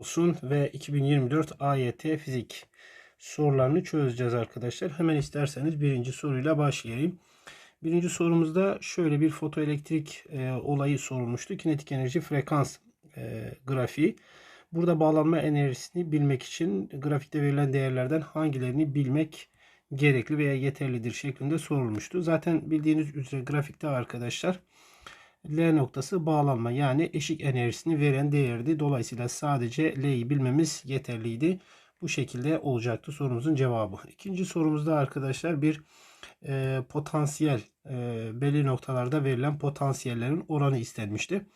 olsun ve 2024 AYT fizik sorularını çözeceğiz arkadaşlar. Hemen isterseniz birinci soruyla başlayayım. Birinci sorumuzda şöyle bir fotoelektrik e, olayı sorulmuştu. Kinetik enerji frekans e, grafiği. Burada bağlanma enerjisini bilmek için grafikte verilen değerlerden hangilerini bilmek gerekli veya yeterlidir şeklinde sorulmuştu. Zaten bildiğiniz üzere grafikte arkadaşlar L noktası bağlanma yani eşik enerjisini veren değerdi. Dolayısıyla sadece L'yi bilmemiz yeterliydi. Bu şekilde olacaktı sorumuzun cevabı. İkinci sorumuzda arkadaşlar bir e, potansiyel e, belli noktalarda verilen potansiyellerin oranı istenmişti.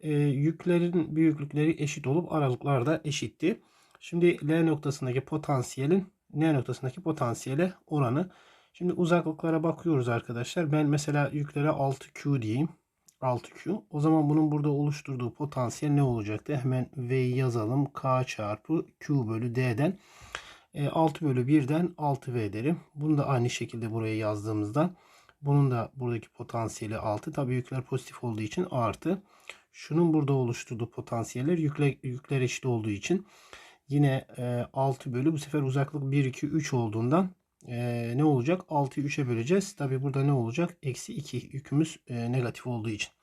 E, yüklerin büyüklükleri eşit olup aralıklar da eşitti. Şimdi L noktasındaki potansiyelin N noktasındaki potansiyele oranı. Şimdi uzaklıklara bakıyoruz arkadaşlar. Ben mesela yüklere 6Q diyeyim. 6Q. O zaman bunun burada oluşturduğu potansiyel ne olacaktı? Hemen V'yi yazalım. K çarpı Q bölü D'den 6 bölü 1'den 6V derim. Bunu da aynı şekilde buraya yazdığımızda bunun da buradaki potansiyeli 6. Tabi yükler pozitif olduğu için artı. Şunun burada oluşturduğu potansiyeller yükle, yükler eşit olduğu için yine 6 bölü bu sefer uzaklık 1, 2, 3 olduğundan e, ne olacak? 6'yı 3'e böleceğiz. Tabi burada ne olacak? Eksi 2 yükümüz e, negatif olduğu için.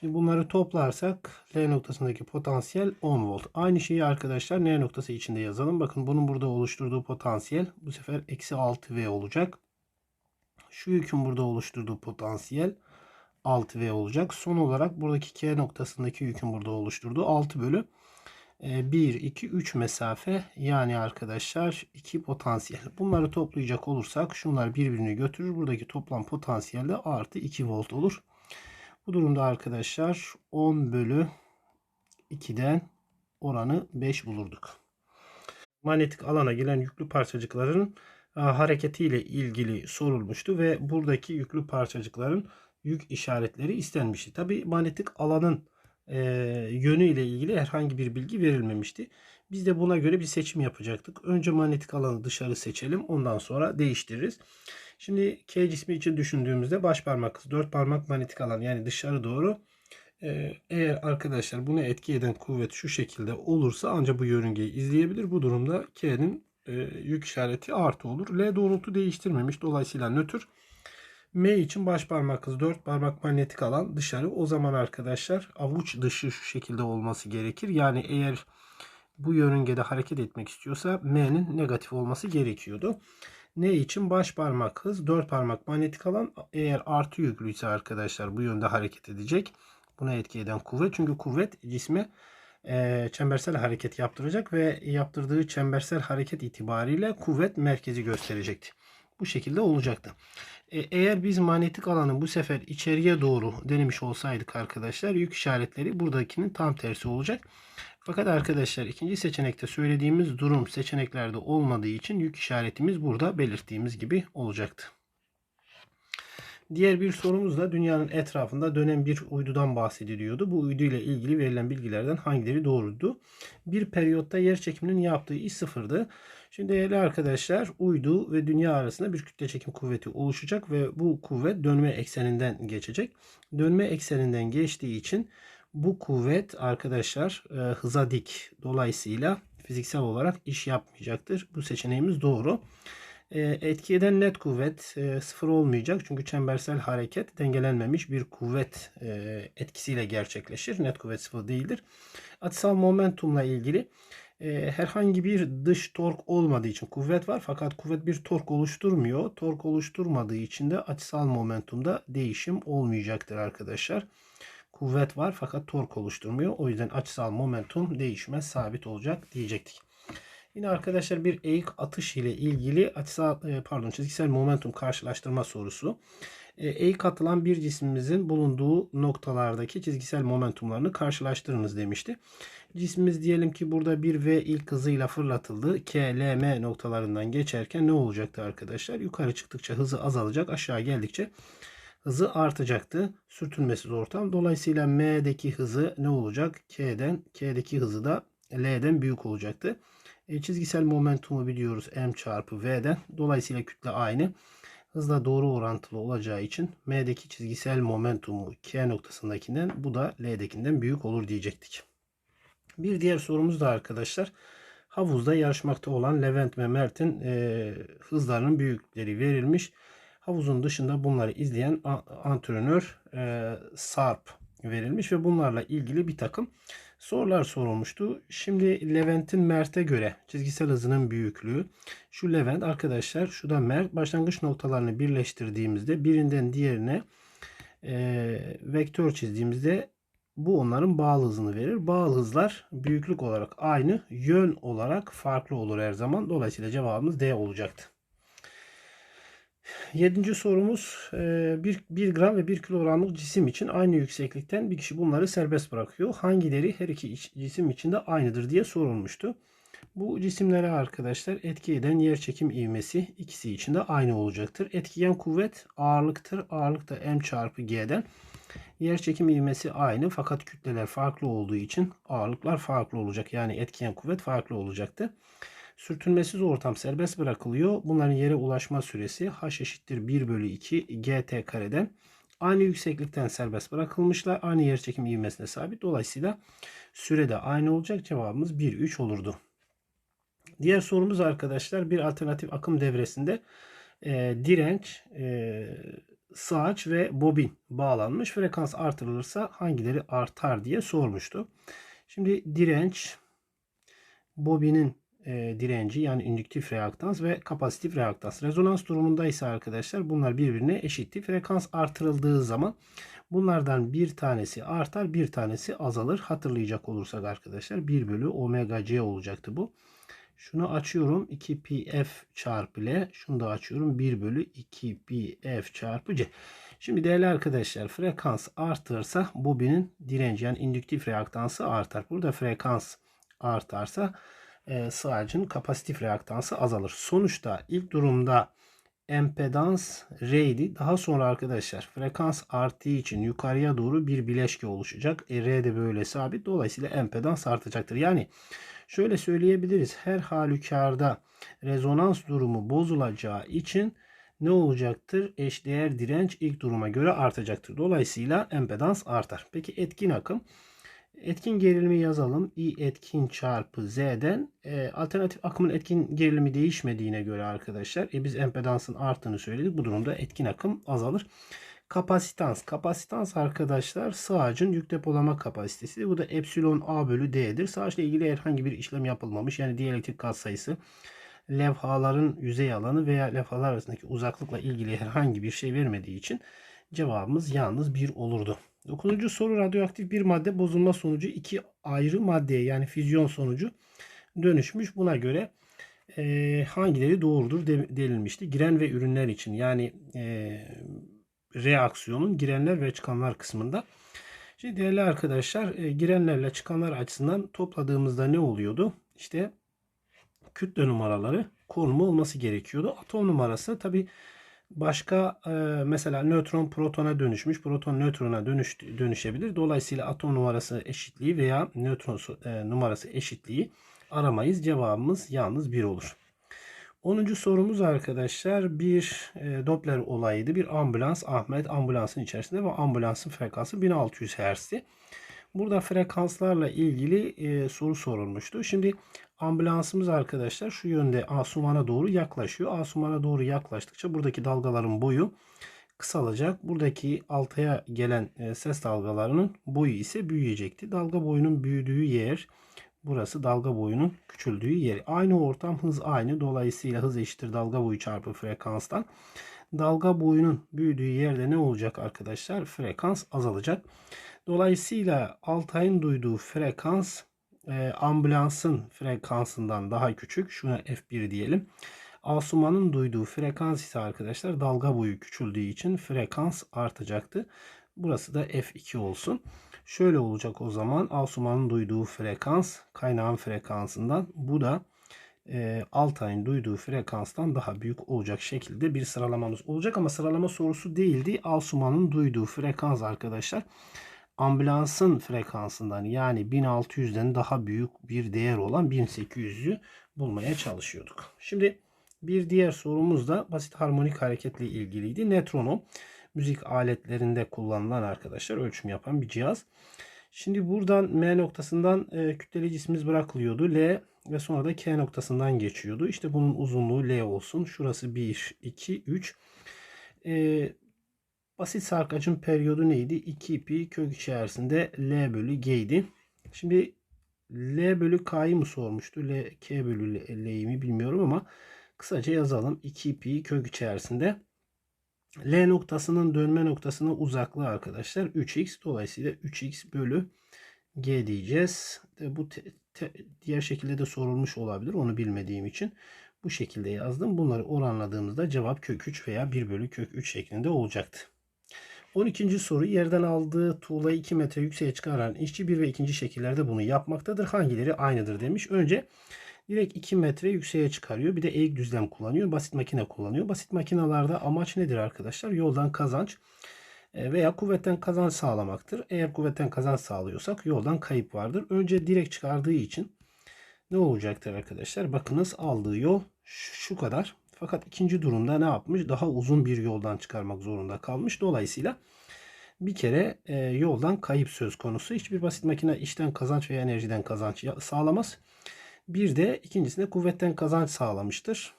Şimdi bunları toplarsak L noktasındaki potansiyel 10 volt. Aynı şeyi arkadaşlar N noktası içinde yazalım. Bakın bunun burada oluşturduğu potansiyel bu sefer eksi 6V olacak. Şu yükün burada oluşturduğu potansiyel 6V olacak. Son olarak buradaki K noktasındaki yükün burada oluşturduğu 6 bölü 1, 2, 3 mesafe yani arkadaşlar 2 potansiyel. Bunları toplayacak olursak şunlar birbirini götürür. Buradaki toplam potansiyel de artı 2 volt olur. Bu durumda arkadaşlar 10 bölü 2'den oranı 5 bulurduk. Manyetik alana gelen yüklü parçacıkların e, hareketiyle ilgili sorulmuştu ve buradaki yüklü parçacıkların yük işaretleri istenmişti. Tabi manyetik alanın e, yönü ile ilgili herhangi bir bilgi verilmemişti. Biz de buna göre bir seçim yapacaktık. Önce manyetik alanı dışarı seçelim. Ondan sonra değiştiririz. Şimdi K cismi için düşündüğümüzde baş parmak hız, dört parmak manyetik alan yani dışarı doğru. Ee, eğer arkadaşlar buna etki eden kuvvet şu şekilde olursa ancak bu yörüngeyi izleyebilir. Bu durumda K'nin e, yük işareti artı olur. L doğrultu değiştirmemiş. Dolayısıyla nötr. M için baş parmak hız, dört parmak manyetik alan dışarı. O zaman arkadaşlar avuç dışı şu şekilde olması gerekir. Yani eğer bu yörüngede hareket etmek istiyorsa M'nin negatif olması gerekiyordu. Ne için? Baş parmak hız, dört parmak manyetik alan eğer artı yüklüyse arkadaşlar bu yönde hareket edecek. Buna etki eden kuvvet. Çünkü kuvvet cisme e, çembersel hareket yaptıracak ve yaptırdığı çembersel hareket itibariyle kuvvet merkezi gösterecekti. Bu şekilde olacaktı. E, eğer biz manyetik alanı bu sefer içeriye doğru denemiş olsaydık arkadaşlar yük işaretleri buradakinin tam tersi olacak. Fakat arkadaşlar ikinci seçenekte söylediğimiz durum seçeneklerde olmadığı için yük işaretimiz burada belirttiğimiz gibi olacaktı. Diğer bir sorumuz da dünyanın etrafında dönen bir uydudan bahsediliyordu. Bu uydu ile ilgili verilen bilgilerden hangileri doğruydu? Bir periyotta yer çekiminin yaptığı iş sıfırdı. Şimdi değerli arkadaşlar uydu ve dünya arasında bir kütle çekim kuvveti oluşacak ve bu kuvvet dönme ekseninden geçecek. Dönme ekseninden geçtiği için bu kuvvet arkadaşlar e, hıza dik. Dolayısıyla fiziksel olarak iş yapmayacaktır. Bu seçeneğimiz doğru. E, etki eden net kuvvet e, sıfır olmayacak. Çünkü çembersel hareket dengelenmemiş bir kuvvet e, etkisiyle gerçekleşir. Net kuvvet sıfır değildir. Açısal momentumla ilgili e, herhangi bir dış tork olmadığı için kuvvet var fakat kuvvet bir tork oluşturmuyor. Tork oluşturmadığı için de açısal momentumda değişim olmayacaktır arkadaşlar. Kuvvet var fakat tork oluşturmuyor. O yüzden açısal momentum değişmez sabit olacak diyecektik. Yine arkadaşlar bir eğik atış ile ilgili açısal e, pardon çizgisel momentum karşılaştırma sorusu. E, eğik atılan bir cismimizin bulunduğu noktalardaki çizgisel momentumlarını karşılaştırınız demişti. Cismimiz diyelim ki burada bir V ilk hızıyla fırlatıldı. K, L, M noktalarından geçerken ne olacaktı arkadaşlar? Yukarı çıktıkça hızı azalacak. Aşağı geldikçe hızı artacaktı. Sürtünmesiz ortam. Dolayısıyla M'deki hızı ne olacak? K'den, K'deki hızı da L'den büyük olacaktı. E, çizgisel momentumu biliyoruz M çarpı V'den. Dolayısıyla kütle aynı. Hızla doğru orantılı olacağı için M'deki çizgisel momentumu K noktasındakinden bu da L'dekinden büyük olur diyecektik. Bir diğer sorumuz da arkadaşlar havuzda yarışmakta olan Levent ve Mert'in e, hızlarının büyükleri verilmiş. Havuzun dışında bunları izleyen antrenör e, Sarp verilmiş ve bunlarla ilgili bir takım sorular sorulmuştu. Şimdi Levent'in Mert'e göre çizgisel hızının büyüklüğü. Şu Levent arkadaşlar şu da Mert başlangıç noktalarını birleştirdiğimizde birinden diğerine e, vektör çizdiğimizde bu onların bağlı hızını verir. Bağlı hızlar büyüklük olarak aynı, yön olarak farklı olur her zaman. Dolayısıyla cevabımız D olacaktı. Yedinci sorumuz 1, 1 gram ve 1 kilogramlık cisim için aynı yükseklikten bir kişi bunları serbest bırakıyor. Hangileri her iki cisim içinde aynıdır diye sorulmuştu. Bu cisimlere arkadaşlar etki eden yer çekim ivmesi ikisi için de aynı olacaktır. Etkileyen kuvvet ağırlıktır. Ağırlık da m çarpı g'den. Yer çekim ivmesi aynı fakat kütleler farklı olduğu için ağırlıklar farklı olacak. Yani etkileyen kuvvet farklı olacaktı. Sürtünmesiz ortam serbest bırakılıyor. Bunların yere ulaşma süresi h eşittir 1 bölü 2 gt kareden. Aynı yükseklikten serbest bırakılmışlar. Aynı yer çekim ivmesine sabit. Dolayısıyla süre de aynı olacak. Cevabımız 1-3 olurdu. Diğer sorumuz arkadaşlar bir alternatif akım devresinde e, direnç, e, sağaç ve bobin bağlanmış. Frekans artırılırsa hangileri artar diye sormuştu. Şimdi direnç, bobinin e, direnci yani indüktif reaktans ve kapasitif reaktans. Rezonans durumunda ise arkadaşlar bunlar birbirine eşitti. Frekans artırıldığı zaman bunlardan bir tanesi artar bir tanesi azalır. Hatırlayacak olursak arkadaşlar 1 bölü omega c olacaktı bu. Şunu açıyorum 2pf çarpı l. Şunu da açıyorum 1 bölü 2pf çarpı c. Şimdi değerli arkadaşlar frekans artırsa bobinin direnci yani indüktif reaktansı artar. Burada frekans artarsa e, kapasitif reaktansı azalır. Sonuçta ilk durumda empedans R'di. Daha sonra arkadaşlar frekans arttığı için yukarıya doğru bir bileşke oluşacak. E, R de böyle sabit. Dolayısıyla empedans artacaktır. Yani şöyle söyleyebiliriz. Her halükarda rezonans durumu bozulacağı için ne olacaktır? Eşdeğer direnç ilk duruma göre artacaktır. Dolayısıyla empedans artar. Peki etkin akım? Etkin gerilimi yazalım. I etkin çarpı Z'den e, alternatif akımın etkin gerilimi değişmediğine göre arkadaşlar e, biz empedansın arttığını söyledik. Bu durumda etkin akım azalır. Kapasitans. Kapasitans arkadaşlar sığacın yük depolama kapasitesi. Bu da epsilon A bölü D'dir. Sığaçla ilgili herhangi bir işlem yapılmamış. Yani diyelektrik katsayısı levhaların yüzey alanı veya levhalar arasındaki uzaklıkla ilgili herhangi bir şey vermediği için cevabımız yalnız bir olurdu. Dokuzuncu soru radyoaktif bir madde bozulma sonucu iki ayrı maddeye yani füzyon sonucu dönüşmüş. Buna göre e, hangileri doğrudur de, denilmişti. Giren ve ürünler için yani e, reaksiyonun girenler ve çıkanlar kısmında. Şimdi değerli arkadaşlar e, girenlerle çıkanlar açısından topladığımızda ne oluyordu? İşte kütle numaraları konumu olması gerekiyordu. Atom numarası tabi başka e, mesela nötron protona dönüşmüş. Proton nötrona dönüş, dönüşebilir. Dolayısıyla atom numarası eşitliği veya nötron e, numarası eşitliği aramayız. Cevabımız yalnız 1 olur. 10. sorumuz arkadaşlar bir e, Doppler olayıydı. Bir ambulans Ahmet ambulansın içerisinde ve ambulansın frekansı 1600 Hz'ti. Burada frekanslarla ilgili e, soru sorulmuştu. Şimdi ambulansımız arkadaşlar şu yönde Asuman'a doğru yaklaşıyor. Asuman'a doğru yaklaştıkça buradaki dalgaların boyu kısalacak. Buradaki altıya gelen e, ses dalgalarının boyu ise büyüyecekti. Dalga boyunun büyüdüğü yer burası dalga boyunun küçüldüğü yer. Aynı ortam hız aynı. Dolayısıyla hız eşittir dalga boyu çarpı frekanstan. Dalga boyunun büyüdüğü yerde ne olacak arkadaşlar? Frekans azalacak. Dolayısıyla Altay'ın duyduğu frekans e, ambulansın frekansından daha küçük. Şuna F1 diyelim. Asuman'ın duyduğu frekans ise arkadaşlar dalga boyu küçüldüğü için frekans artacaktı. Burası da F2 olsun. Şöyle olacak o zaman Asuman'ın duyduğu frekans kaynağın frekansından bu da e, Altay'ın duyduğu frekanstan daha büyük olacak şekilde bir sıralamamız olacak ama sıralama sorusu değildi. Asuman'ın duyduğu frekans arkadaşlar ambulansın frekansından yani 1600'den daha büyük bir değer olan 1800'ü bulmaya çalışıyorduk. Şimdi bir diğer sorumuz da basit harmonik hareketle ilgiliydi. Netronom müzik aletlerinde kullanılan arkadaşlar ölçüm yapan bir cihaz. Şimdi buradan M noktasından e, kütleli cismimiz bırakılıyordu. L ve sonra da K noktasından geçiyordu. İşte bunun uzunluğu L olsun. Şurası 1, 2, 3. E, basit sarkacın periyodu neydi? 2 pi kök içerisinde L bölü G'ydi. Şimdi L bölü K'yı mı sormuştu? L, K bölü L'yi mi bilmiyorum ama kısaca yazalım. 2 pi kök içerisinde L noktasının dönme noktasına uzaklığı arkadaşlar 3x. Dolayısıyla 3x bölü g diyeceğiz. Bu te, te, diğer şekilde de sorulmuş olabilir. Onu bilmediğim için bu şekilde yazdım. Bunları oranladığımızda cevap kök 3 veya 1 bölü kök 3 şeklinde olacaktı. 12. soru yerden aldığı tuğlayı 2 metre yükseğe çıkaran işçi 1 ve 2. şekillerde bunu yapmaktadır. Hangileri aynıdır demiş. Önce direkt 2 metre yükseğe çıkarıyor. Bir de eğik düzlem kullanıyor. Basit makine kullanıyor. Basit makinalarda amaç nedir arkadaşlar? Yoldan kazanç e, veya kuvvetten kazanç sağlamaktır. Eğer kuvvetten kazanç sağlıyorsak yoldan kayıp vardır. Önce direkt çıkardığı için ne olacaktır arkadaşlar? Bakınız aldığı yol şu kadar. Fakat ikinci durumda ne yapmış? Daha uzun bir yoldan çıkarmak zorunda kalmış. Dolayısıyla bir kere e, yoldan kayıp söz konusu. Hiçbir basit makine işten kazanç veya enerjiden kazanç sağlamaz. Bir de ikincisinde kuvvetten kazanç sağlamıştır.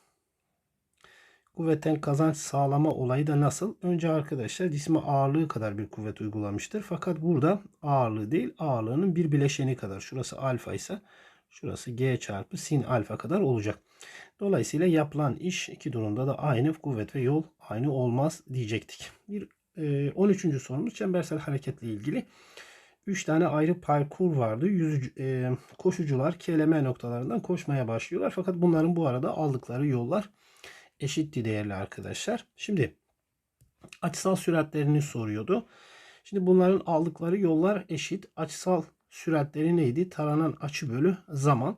Kuvvetten kazanç sağlama olayı da nasıl? Önce arkadaşlar cisme ağırlığı kadar bir kuvvet uygulamıştır. Fakat burada ağırlığı değil ağırlığının bir bileşeni kadar. Şurası alfa ise şurası g çarpı sin alfa kadar olacak. Dolayısıyla yapılan iş iki durumda da aynı kuvvet ve yol aynı olmaz diyecektik. Bir e, 13. sorumuz çembersel hareketle ilgili. 3 tane ayrı parkur vardı. Yüzücü, e, koşucular KLM noktalarından koşmaya başlıyorlar. Fakat bunların bu arada aldıkları yollar eşitti değerli arkadaşlar. Şimdi açısal süratlerini soruyordu. Şimdi bunların aldıkları yollar eşit. Açısal süratleri neydi? Taranan açı bölü zaman.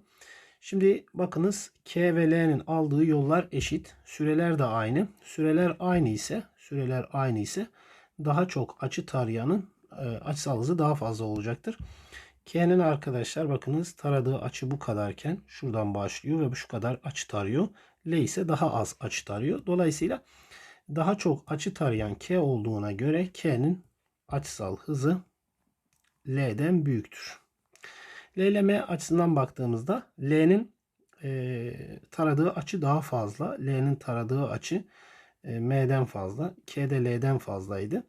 Şimdi bakınız K ve L'nin aldığı yollar eşit. Süreler de aynı. Süreler aynı ise süreler aynı ise daha çok açı tarayanın e, açısal hızı daha fazla olacaktır. K'nin arkadaşlar bakınız taradığı açı bu kadarken şuradan başlıyor ve bu şu kadar açı tarıyor. L ise daha az açı tarıyor. Dolayısıyla daha çok açı tarayan K olduğuna göre K'nin açısal hızı L'den büyüktür. L ile M açısından baktığımızda L'nin e, taradığı açı daha fazla. L'nin taradığı açı e, M'den fazla. K de L'den fazlaydı.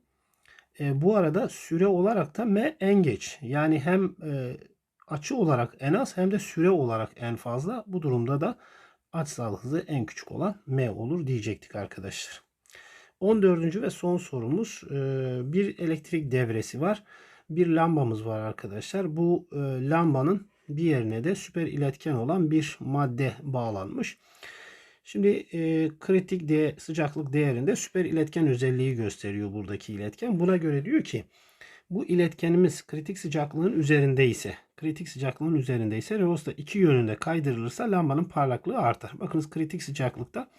E, bu arada süre olarak da M en geç. Yani hem e, açı olarak en az hem de süre olarak en fazla. Bu durumda da açısal hızı en küçük olan M olur diyecektik arkadaşlar. 14. ve son sorumuz e, bir elektrik devresi var. Bir lambamız var arkadaşlar. Bu e, lambanın bir yerine de süper iletken olan bir madde bağlanmış. Şimdi e, kritik de sıcaklık değerinde süper iletken özelliği gösteriyor buradaki iletken. Buna göre diyor ki bu iletkenimiz kritik sıcaklığın üzerinde ise kritik sıcaklığın üzerinde ise reosta iki yönünde kaydırılırsa lambanın parlaklığı artar. Bakınız kritik sıcaklıkta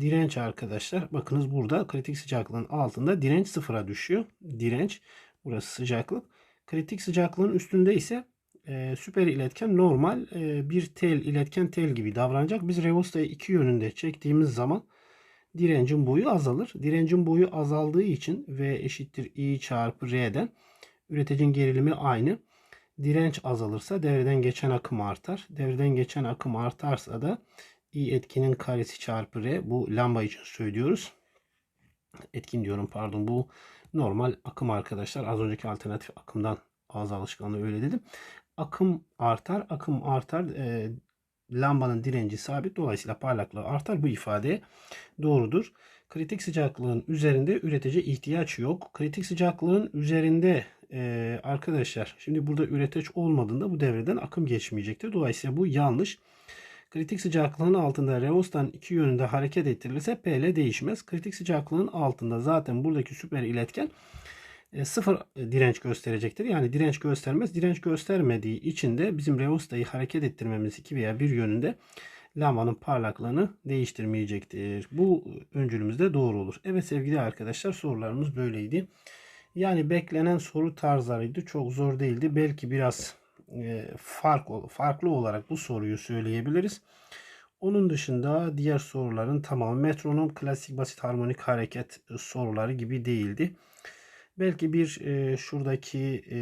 direnç arkadaşlar. Bakınız burada kritik sıcaklığın altında direnç sıfıra düşüyor. Direnç burası sıcaklık. Kritik sıcaklığın üstünde ise e, süper iletken normal e, bir tel iletken tel gibi davranacak. Biz revostayı iki yönünde çektiğimiz zaman direncin boyu azalır. Direncin boyu azaldığı için V eşittir I çarpı R'den üreticinin gerilimi aynı. Direnç azalırsa devreden geçen akım artar. Devreden geçen akım artarsa da I etkinin karesi çarpı R. Bu lamba için söylüyoruz. Etkin diyorum pardon. Bu normal akım arkadaşlar. Az önceki alternatif akımdan ağız alışkanlığı öyle dedim akım artar. Akım artar. E, lambanın direnci sabit. Dolayısıyla parlaklığı artar. Bu ifade doğrudur. Kritik sıcaklığın üzerinde üretici ihtiyaç yok. Kritik sıcaklığın üzerinde e, arkadaşlar şimdi burada üretici olmadığında bu devreden akım geçmeyecektir. Dolayısıyla bu yanlış. Kritik sıcaklığın altında reostan iki yönünde hareket ettirilirse PL değişmez. Kritik sıcaklığın altında zaten buradaki süper iletken e, sıfır e, direnç gösterecektir. Yani direnç göstermez. Direnç göstermediği için de bizim reostayı hareket ettirmemiz iki veya bir yönünde lambanın parlaklığını değiştirmeyecektir. Bu öncülümüz de doğru olur. Evet sevgili arkadaşlar sorularımız böyleydi. Yani beklenen soru tarzlarıydı. Çok zor değildi. Belki biraz fark, farklı olarak bu soruyu söyleyebiliriz. Onun dışında diğer soruların tamamı metronom klasik basit harmonik hareket soruları gibi değildi. Belki bir e, şuradaki e,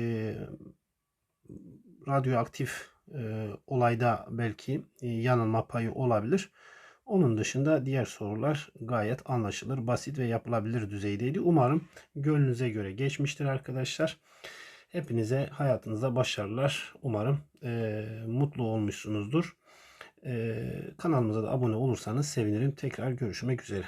radyoaktif e, olayda belki e, yanılma payı olabilir. Onun dışında diğer sorular gayet anlaşılır, basit ve yapılabilir düzeydeydi. Umarım gönlünüze göre geçmiştir arkadaşlar. Hepinize hayatınızda başarılar. Umarım e, mutlu olmuşsunuzdur. E, kanalımıza da abone olursanız sevinirim. Tekrar görüşmek üzere.